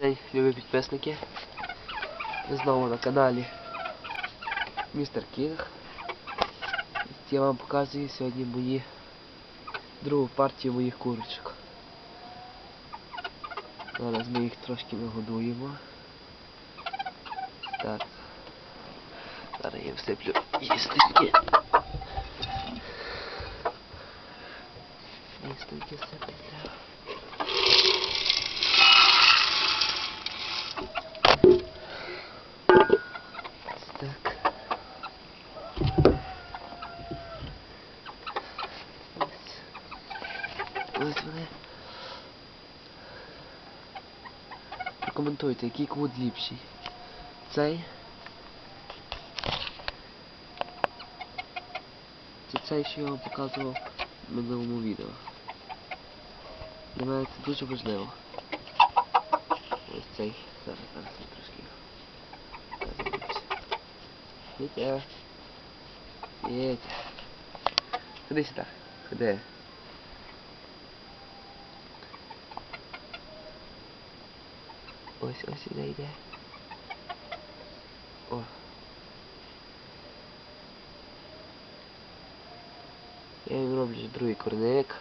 День, любі підписники. Ви знову на каналі Містер Кінг. Я вам показую сьогодні мої другу партію моїх курочок. Зараз ми їх трошки нагодуємо. Так. Зараз я всиплю їстеньки. Їстеньки треба. Так. Ось. Ось вони. Прокоментуйте, який квуд ліпший. Цей. Це цей, що я вам показував в минулому відео. Для мене це дуже важливо. Ось цей. Зараз, зараз я трошки. Вітя. Вітя. Ходи сюди. Ходи. Ось, ось іде, йде. О. Я їм роблю другий корник.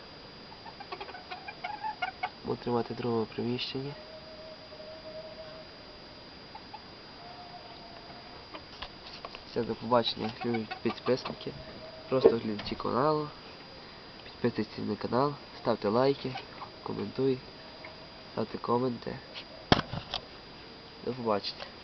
Буду тримати в другому приміщенні. Все, до побачення, любі підписники. Просто глядачі каналу. Підписуйтесь на канал, ставте лайки, коментуй, ставте коменти. До побачення.